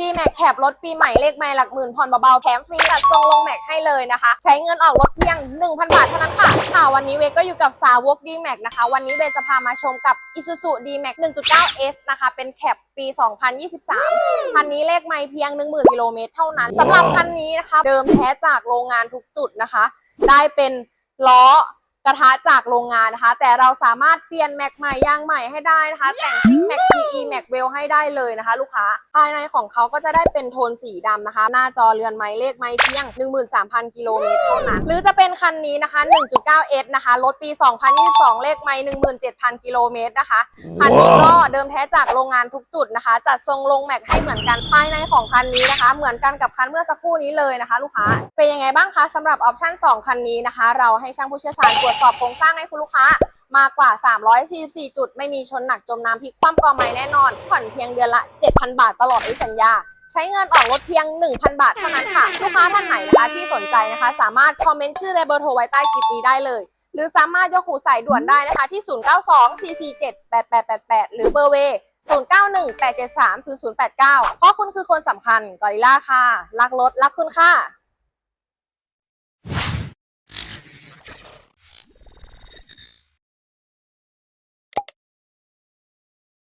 ดีแม็กแคบรถปีใหม่เลขไม่หลักหมื่นผ่อนเบาๆแถมฟรีจัดทรงลงแม็กให้เลยนะคะ ใช้เงินออกรถเพียง 1,000 บาทเท่านั้นค่ะ ค่ะ วันนี้เวก็อยู่กับสาวกดีแม็กนะคะ วันนี้เวจะพามาชมกับ Isuzu D-Max 1.9S นะคะ เป็นแคปปี 2023 คันนี้เลขไม่เพียง 10,000กิโลเมตรเท่านั้นสำหรับคันนี้นะคะ เดิมแท้จากโรงงานทุกจุดนะคะ ได้เป็นล้อกระทะจากโรงงานนะคะ แต่เราสามารถเปลี่ยนแม็กใหม่ยางใหม่ให้ได้นะคะ แต่งซิ่งแม็ก PE แม็กเวลให้ได้เลยนะคะ ลูกค้า ภายในของเขาก็จะได้เป็นโทนสีดำนะคะ หน้าจอเรือนไม้เลขไม้เพียง 13,000 กิโลเมตรเท่านั้น หรือจะเป็นคันนี้นะคะ 1.9S นะคะ รถปี 2022 เลขไม้17,000 กิโลเมตรนะคะ คันนี้ก็เดิมแท้จากโรงงานทุกจุดนะคะ จัดทรงลงแม็กให้เหมือนกัน ภายในของคันนี้นะคะ เหมือนกันกับคันเมื่อสักครู่นี้เลยนะคะ ลูกค้า เป็นยังไงบ้างคะสำหรับออปชั่น 2 คันนี้นะคะ เราให้ช่างผู้เชี่ยวชาญตรวจสอบโครงสร้างให้คุณลูกค้ามากกว่า 344 จุด ไม่มีชนหนักจมน้ำพลิกคว่ำกอไม้แน่นอนผ่อนเพียงเดือนละ 7,000 บาทตลอดอายุสัญญา ใช้เงินออกรถเพียง 1,000 บาทเท่านั้นค่ะ ลูกค้าท่านไหนนะคะที่สนใจนะคะ สามารถคอมเมนต์ชื่อและเบอร์โทรไว้ใต้คลิปนี้ได้เลย หรือสามารถยกหูสายด่วนได้นะคะที่ 0924478888 หรือเบอร์เว0918730089 เพราะคุณคือคนสำคัญกอริล่าค่ะ รักรถ รักคุณค่ะ